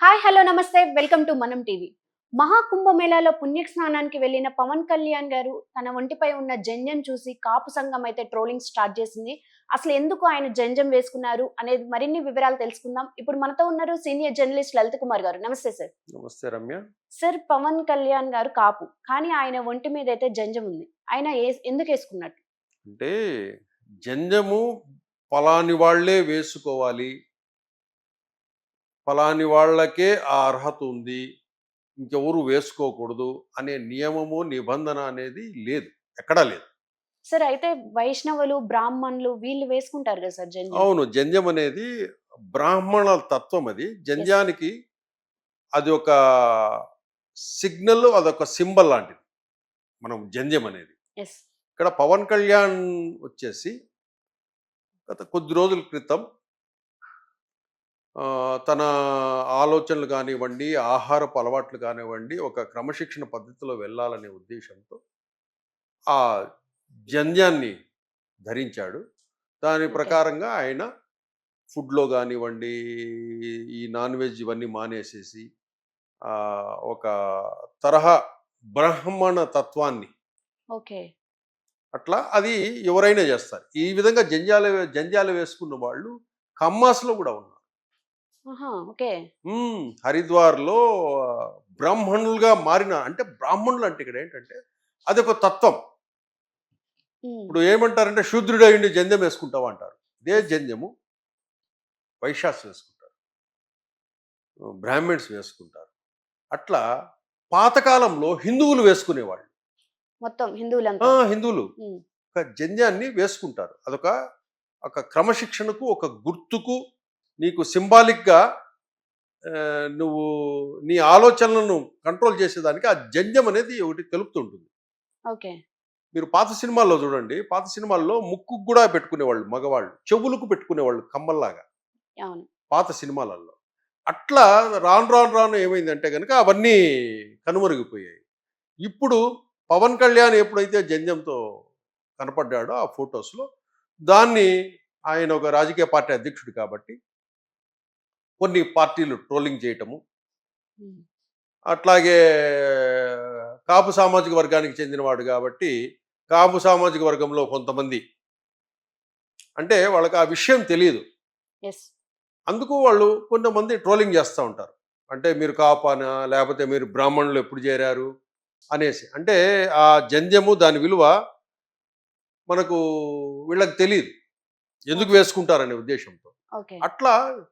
Hi hello నమస్తే. Welcome to Manam TV. మహాకుంభమేళాలో పుణ్యస్నానానికి వెళ్ళిన పవన్ కళ్యాణ్ గారు తన ఒంటిపై ఉన్న జంజం చూసి కాపు సంఘం అయితే ట్రోలింగ్ స్టార్ట్ చేసింది. అసలు ఎందుకు ఆయన జంజం వేసుకున్నారు అనేది మరిన్ని వివరాలు తెలుసుకుందాం. ఇప్పుడు మనతో ఉన్నారు సీనియర్ జర్నలిస్ట్ లలిత్ కుమార్ గారు. నమస్తే సార్. నమస్తే రమ్య. సార్ పవన్ కళ్యాణ్ గారు కాపు కానీ ఆయన ఒంటి మీద అయితే జంజం ఉంది. ఆయన ఎందుకు వేసుకున్నట్టు అంటే జంజము ఫలాని వాళ్ళే వేసుకోవాలి. ఫలాని వాళ్ళకే ఆ అర్హత ఉంది. ఇంకెవరు వేసుకోకూడదు అనే నియమము నిబంధన అనేది లేదు. ఎక్కడా లేదు. సార్ అయితే వైష్ణవులు బ్రాహ్మణులు వీళ్ళు వేసుకుంటారు కదా సార్ జంజం అవును. జంజం అనేది బ్రాహ్మణ తత్వం అది. జంజానికి అది ఒక సిగ్నల్ అదొక సింబల్ లాంటిది. మనం జంజం అనేది. ఇక్కడ పవన్ కళ్యాణ్ వచ్చేసి గత కొద్ది రోజుల క్రితం తన ఆలోచనలు కానివ్వండి ఆహారపు అలవాట్లు కానివ్వండి ఒక క్రమశిక్షణ పద్ధతిలో వెళ్ళాలనే ఉద్దేశంతో ఆ జంధ్యాన్ని ధరించాడు. దాని. ప్రకారంగా ఆయన ఫుడ్లో కానివ్వండి ఈ నాన్ వెజ్ ఇవన్నీ మానేసేసి ఒక తరహా బ్రాహ్మణ తత్వాన్ని ఓకే. అట్లా అది ఎవరైనా చేస్తారు. ఈ విధంగా జంజాలు జంజాలు వేసుకున్న వాళ్ళు కమ్మాస్లో కూడా ఉన్నారు. ఓకే. హరిద్వార్లో బ్రాహ్మణులుగా మారిన అంటే బ్రాహ్మణులు అంటే ఇక్కడ ఏంటంటే అదొక తత్వం. ఇప్పుడు ఏమంటారంటే శూద్రుడైండి జంధ్యం వేసుకుంటావు అంటారు ఇదే జంధ్యము వైశ్యాస్ వేసుకుంటారు. బ్రాహ్మిన్స్ వేసుకుంటారు. అట్లా పాతకాలంలో హిందువులు వేసుకునేవాళ్ళు. మొత్తం హిందువులు. ఉమ్. ఒక జంధ్యాన్ని వేసుకుంటారు. అదొక ఒక క్రమశిక్షణకు ఒక గుర్తుకు నీకు సింబాలిక్గా నువ్వు నీ ఆలోచనలను కంట్రోల్ చేసేదానికి ఆ జంధ్యం అనేది ఒకటి తెలుపుతుంటుంది. ఓకే. మీరు పాత సినిమాల్లో చూడండి. పాత సినిమాల్లో ముక్కు కూడా పెట్టుకునేవాళ్ళు మగవాళ్ళు. చెవులకు పెట్టుకునేవాళ్ళు కమ్మల్లాగా. పాత సినిమాలలో అట్లా రాను రాను రాను ఏమైందంటే కనుక అవన్నీ కనుమరుగిపోయాయి. ఇప్పుడు పవన్ కళ్యాణ్ ఎప్పుడైతే జంజంతో కనపడ్డాడో ఆ ఫొటోస్లో దాన్ని ఆయన ఒక రాజకీయ పార్టీ అధ్యక్షుడు కాబట్టి కొన్ని పార్టీలు ట్రోలింగ్ చేయటము. అట్లాగే కాపు సామాజిక వర్గానికి చెందినవాడు కాబట్టి కాపు సామాజిక వర్గంలో కొంతమంది అంటే వాళ్ళకి ఆ విషయం తెలియదు. అందుకు వాళ్ళు కొంతమంది ట్రోలింగ్ చేస్తూ ఉంటారు. అంటే మీరు కాపానా? లేకపోతే మీరు బ్రాహ్మణులు ఎప్పుడు చేరారు? అనేసి. అంటే ఆ జంధ్యము దాని విలువ మనకు వీళ్ళకి తెలియదు. ఎందుకు వేసుకుంటారనే ఉద్దేశంతో. అట్లా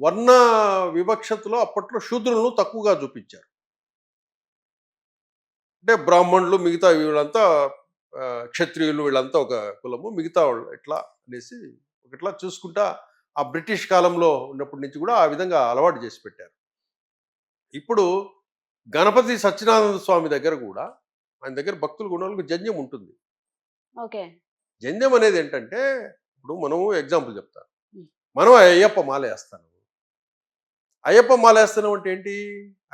వర్ణ వివక్షతలో అప్పట్లో శూద్రులను తక్కువగా చూపించారు. అంటే బ్రాహ్మణులు మిగతా వీళ్ళంతా క్షత్రియులు వీళ్ళంతా ఒక కులము. మిగతా వాళ్ళు ఎట్లా అనేసి ఒకట్లా చూసుకుంటా ఆ బ్రిటిష్ కాలంలో ఉన్నప్పటి నుంచి కూడా ఆ విధంగా అలవాటు చేసి పెట్టారు. ఇప్పుడు గణపతి సత్యనారాయణ స్వామి దగ్గర కూడా ఆయన దగ్గర భక్తులు గుణాలకు జంధ్యం ఉంటుంది. ఓకే. జంధ్యం అనేది ఏంటంటే ఇప్పుడు మనం ఎగ్జాంపుల్ చెప్తాను. మనం అయ్యప్ప మాల వేస్తాను. అయ్యప్ప మాల వేస్తున్నాం అంటే ఏంటి?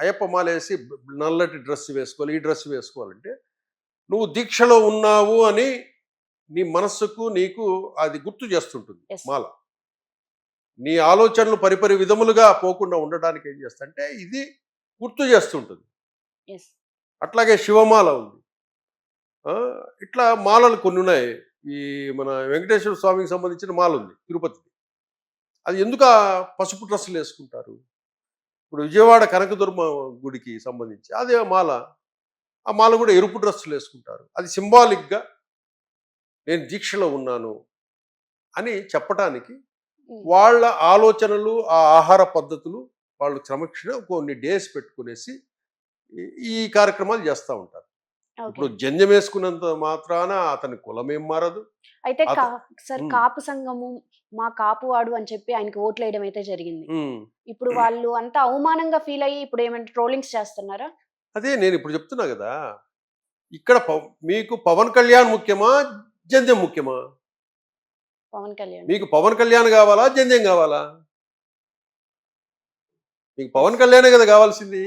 అయ్యప్ప మాల వేసి నల్లటి డ్రెస్ వేసుకోవాలి. ఈ డ్రెస్ వేసుకోవాలంటే నువ్వు దీక్షలో ఉన్నావు అని నీ మనస్సుకు నీకు అది గుర్తు చేస్తుంటుంది. మాల. నీ ఆలోచనలు పరిపరి విధములుగా పోకుండా ఉండడానికి ఏం చేస్తంటే ఇది గుర్తు చేస్తుంటుంది. అట్లాగే శివమాల ఉంది. ఇట్లా మాలలు కొన్ని ఉన్నాయి ఈ మన వెంకటేశ్వర స్వామికి సంబంధించిన మాల ఉంది తిరుపతిది. అది ఎందుకు పసుపు డ్రెస్సులు వేసుకుంటారు ఇప్పుడు విజయవాడ కనకదుర్మ గుడికి సంబంధించి అదే మాల. ఆ మాల కూడా ఎరుపు డ్రెస్సులు వేసుకుంటారు. అది సింబాలిక్గా నేను దీక్షలో ఉన్నాను అని చెప్పటానికి. వాళ్ళ ఆలోచనలు ఆ ఆహార పద్ధతులు వాళ్ళు క్రమక్షణ కొన్ని డేస్ పెట్టుకునేసి ఈ- కార్యక్రమాలు చేస్తూ ఉంటారు. ఇప్పుడు జంజం వేసుకున్నంత మాత్రాన అతని కులం ఏం మారదు. అయితే సార్. కాపు సంఘము మా కాపు వాడు అని చెప్పి ఆయనకి ఓట్లు వేయడం అయితే జరిగింది. ఇప్పుడు వాళ్ళు అంతా అవమానంగా ఫీల్ అయ్యి ఇప్పుడు ఏమైనా ట్రోలింగ్స్ చేస్తున్నారా? అదే నేను ఇప్పుడు చెప్తున్నా కదా ఇక్కడ మీకు పవన్ కళ్యాణ్ ముఖ్యమా జంజం ముఖ్యమా? పవన్ కళ్యాణ్. మీకు పవన్ కళ్యాణ్ కావాలా జంజం కావాలా? మీకు పవన్ కళ్యాణే కదా కావాల్సింది.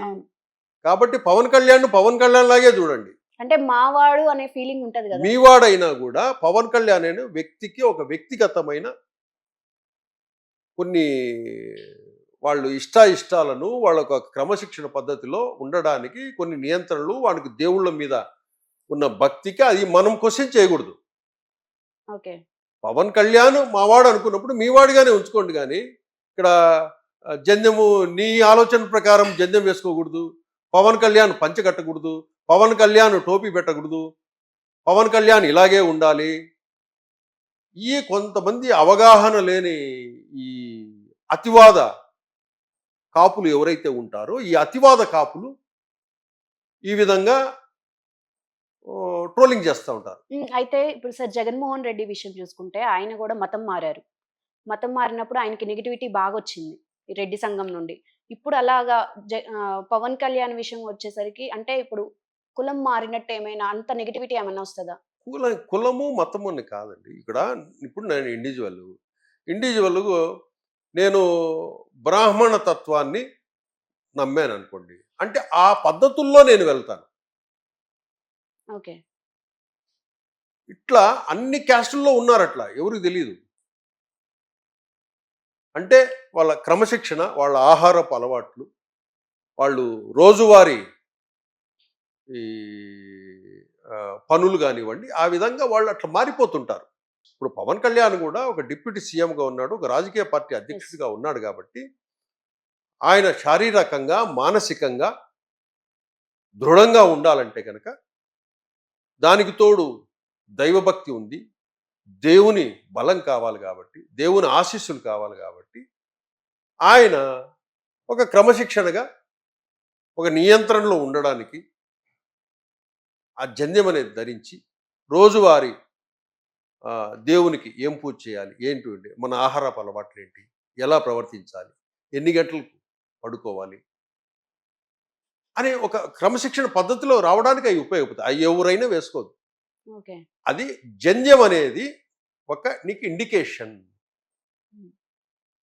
కాబట్టి పవన్ కళ్యాణ్ పవన్ కళ్యాణ్ లాగే చూడండి. అంటే మావాడు అనే ఫీలింగ్ ఉంటది కదా. మీ వాడైనా కూడా పవన్ కళ్యాణ్ అనే వ్యక్తికి ఒక వ్యక్తిగతమైన కొన్ని వాళ్ళు ఇష్టాయిష్టాలను వాళ్ళ ఒక క్రమశిక్షణ పద్ధతిలో ఉండడానికి కొన్ని నియంత్రణలు వానికి దేవుళ్ళ మీద ఉన్న భక్తికి అది మనం క్వశ్చన్ చేయకూడదు. ఓకే. పవన్ కళ్యాణ్ మావాడు అనుకున్నప్పుడు మీవాడిగానే ఉంచుకోండి కానీ ఇక్కడ ఆ, జంధ్యము నీ ఆలోచన ప్రకారం జంధ్యం వేసుకోకూడదు. పవన్ కళ్యాణ్ పంచ కట్టకూడదు. పవన్ కళ్యాణ్ టోపీ పెట్టకూడదు. పవన్ కళ్యాణ్ ఇలాగే ఉండాలి. ఈ కొంతమంది అవగాహన లేని ఈ అతివాద కాపులు ఎవరైతే ఉంటారో ఈ అతివాద కాపులు ఈ విధంగా ట్రోలింగ్ చేస్తూ ఉంటారు. అయితే ఇప్పుడు సార్ జగన్మోహన్ రెడ్డి విషయం చూసుకుంటే ఆయన కూడా మతం మారారు. మతం మారినప్పుడు ఆయనకి నెగిటివిటీ బాగా వచ్చింది ఈ రెడ్డి సంఘం నుండి. ఇప్పుడు అలాగా జ- పవన్ కళ్యాణ్ విషయం వచ్చేసరికి అంటే ఇప్పుడు కులం మారినట్టు ఏమైనా అంత నెగిటివిటీ ఏమైనా వస్తుందా? కుల కులము మతము అని కాదండి. ఇక్కడ ఇప్పుడు నేను ఇండివిజువల్ ఇండివిజువల్ నేను బ్రాహ్మణ తత్వాన్ని నమ్మాను అనుకోండి. అంటే ఆ పద్ధతుల్లో నేను వెళ్తాను. ఓకే. ఇట్లా అన్ని క్యాస్టుల్లో ఉన్నారు అట్లా ఎవరికి తెలియదు అంటే వాళ్ళ క్రమశిక్షణ వాళ్ళ ఆహారపు అలవాట్లు వాళ్ళు రోజువారీ ఈ పనులు కానివ్వండి ఆ విధంగా వాళ్ళు అట్లా మారిపోతుంటారు. ఇప్పుడు పవన్ కళ్యాణ్ కూడా ఒక డిప్యూటీ సీఎంగా ఉన్నాడు ఒక రాజకీయ పార్టీ అధ్యక్షుడిగా ఉన్నాడు కాబట్టి ఆయన శారీరకంగా మానసికంగా దృఢంగా ఉండాలంటే కనుక దానికి తోడు దైవభక్తి ఉంది దేవుని బలం కావాలి కాబట్టి దేవుని ఆశీస్సులు కావాలి కాబట్టి ఆయన ఒక క్రమశిక్షణగా ఒక నియంత్రణలో ఉండడానికి ఆ జంధ్యం అనేది ధరించి రోజువారీ దేవునికి ఏం పూజ చేయాలి? ఏంటి మన ఆహారపు అలవాట్లు ఏంటి? ఎలా ప్రవర్తించాలి? ఎన్ని గంటలకు పడుకోవాలి? అనే ఒక క్రమశిక్షణ పద్ధతిలో రావడానికి అవి ఉపయోగపడతాయి. అవి ఎవరైనా వేసుకోదు. ఓకే. అది జంధ్యం అనేది ఒక నీకు ఇండికేషన్.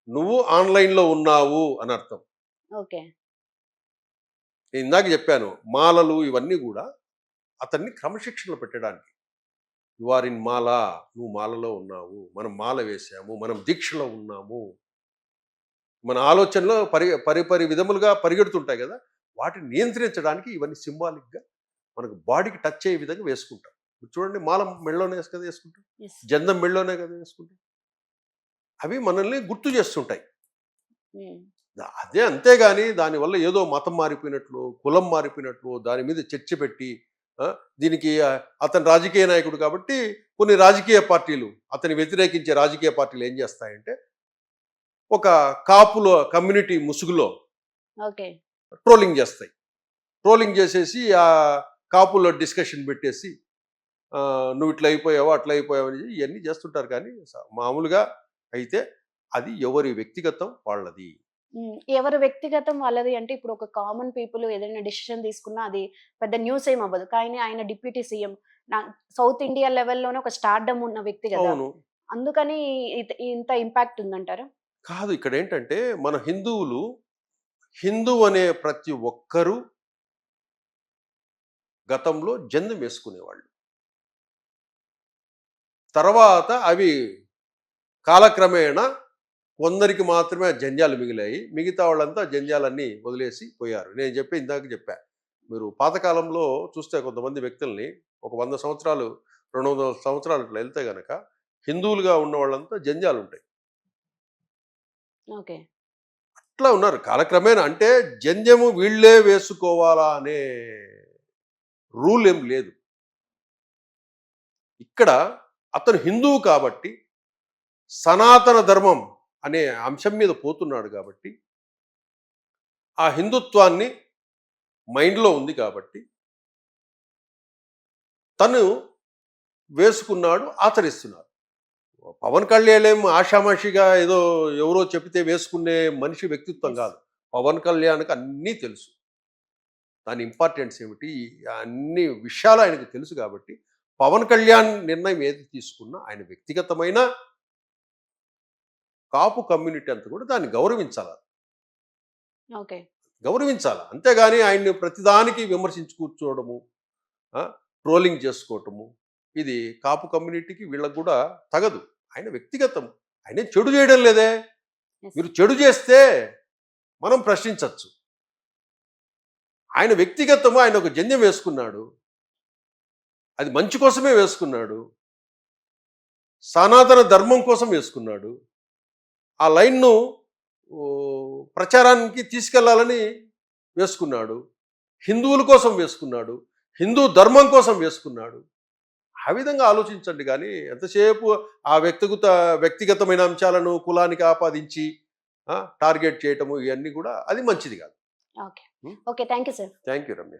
నువ్వు ఆన్లైన్లో ఉన్నావు అని అర్థం. ఓకే. నేను ఇందాక చెప్పాను మాలలు ఇవన్నీ కూడా అతన్ని క్రమశిక్షణలో పెట్టడానికి. యు ఆర్ ఇన్ మాల నువ్వు మాలలో ఉన్నావు మనం మాల వేసాము మనం దీక్షలో ఉన్నాము. మన ఆలోచనలో పరి పరిపరి విధములుగా పరిగెడుతుంటాయి కదా వాటిని నియంత్రించడానికి ఇవన్నీ సింబాలిక్గా మనకు బాడీకి టచ్ అయ్యే విధంగా వేసుకుంటాం. చూడండి మాల మెళ్ళలోనే కదా వేసుకుంటాం జందం మెళ్ళలోనే కదా వేసుకుంటాం. అవి మనల్ని గుర్తు చేస్తుంటాయి. దా- అదే అంతేగాని దానివల్ల ఏదో మతం మారిపోయినట్లు కులం మారిపోయినట్లు దాని మీద చర్చ పెట్టి దీనికి అతను రాజకీయ నాయకుడు కాబట్టి కొన్ని రాజకీయ పార్టీలు అతని వ్యతిరేకించే రాజకీయ పార్టీలు ఏం చేస్తాయంటే ఒక కాపుల కమ్యూనిటీ ముసుగులో ట్రోలింగ్ చేస్తాయి. ట్రోలింగ్ చేసేసి ఆ కాపుల్లో డిస్కషన్ పెట్టేసి నువ్వు ఇట్లా అయిపోయావు అట్లా అయిపోయావు అని ఇవన్నీ చేస్తుంటారు. కానీ మామూలుగా అయితే అది ఎవరి వ్యక్తిగతం వాళ్ళది. ఎవరి వ్యక్తిగతం వాళ్ళది అంటే ఇప్పుడు ఒక కామన్ పీపుల్ ఏదైనా డిసిషన్ తీసుకున్నా అది పెద్ద న్యూస్ ఏం అవ్వదు. కానీ ఆయన డిప్యూటీ సీఎం సౌత్ ఇండియా లెవెల్లోనే ఒక స్టార్డమ్ ఉన్న వ్యక్తి కదా! అందుకని ఇత- ఇంత ఇంపాక్ట్ ఉందంటారా? కాదు ఇక్కడ ఏంటంటే మన హిందువులు హిందూ అనే ప్రతి ఒక్కరూ గతంలో జందం వేసుకునేవాళ్ళు. తర్వాత అవి కాలక్రమేణా కొందరికి మాత్రమే జంజాలు మిగిలాయి మిగతా వాళ్ళంతా జంజాలన్నీ వదిలేసి పోయారు. నేను చెప్పి ఇందాక చెప్పా. మీరు పాతకాలంలో చూస్తే కొంతమంది వ్యక్తుల్ని ఒక వంద సంవత్సరాలు రెండు వందల సంవత్సరాలు ఇట్లా వెళ్తే గనక హిందువులుగా ఉన్న వాళ్ళంతా జంజాలు ఉంటాయి ఓకే. అట్లా ఉన్నారు. కాలక్రమేణా అంటే జంధ్యము వీళ్ళే వేసుకోవాలా అనే రూల్ ఏం లేదు. ఇక్కడ అతను హిందువు కాబట్టి సనాతన ధర్మం అనే అంశం మీద పోతున్నాడు కాబట్టి ఆ హిందుత్వాన్ని మైండ్లో ఉంది కాబట్టి తను వేసుకున్నాడు ఆచరిస్తున్నాడు. పవన్ కళ్యాణ్ ఏం ఆషామాషిగా ఏదో ఎవరో చెప్తే వేసుకునే మనిషి వ్యక్తిత్వం కాదు. పవన్ కళ్యాణ్కి అన్నీ తెలుసు. దాని ఇంపార్టెన్స్ ఏమిటి? అన్ని విషయాలు ఆయనకు తెలుసు కాబట్టి పవన్ కళ్యాణ్ నిర్ణయం ఏది తీసుకున్నా ఆయన వ్యక్తిగతమైన కాపు కమ్యూనిటీ అంతా కూడా దాన్ని గౌరవించాలి. ఓకే. గౌరవించాలి. అంతేగాని ఆయన్ని ప్రతిదానికి విమర్శించి కూర్చోవడము ట్రోలింగ్ చేసుకోవటము ఇది కాపు కమ్యూనిటీకి వీళ్ళకు కూడా తగదు. ఆయన వ్యక్తిగతం. ఆయన చెడు చేయడం లేదే. మీరు చెడు చేస్తే మనం ప్రశ్నించవచ్చు ఆయన వ్యక్తిగతము ఆయన ఒక జన్యం వేసుకున్నాడు. అది మంచి కోసమే వేసుకున్నాడు. సనాతన ధర్మం కోసం వేసుకున్నాడు. ఆ లైన్ను ప్రచారానికి తీసుకెళ్ళాలని వేసుకున్నాడు. హిందువుల కోసం వేసుకున్నాడు. హిందూ ధర్మం కోసం వేసుకున్నాడు. ఆ విధంగా ఆలోచించండి కానీ ఎంతసేపు ఆ వ్యక్తిగత వ్యక్తిగతమైన అంశాలను కులానికి ఆపాదించి టార్గెట్ చేయటము ఇవన్నీ కూడా అది మంచిది కాదు. Okay. Okay. Thank you sir. Thank you Ramya.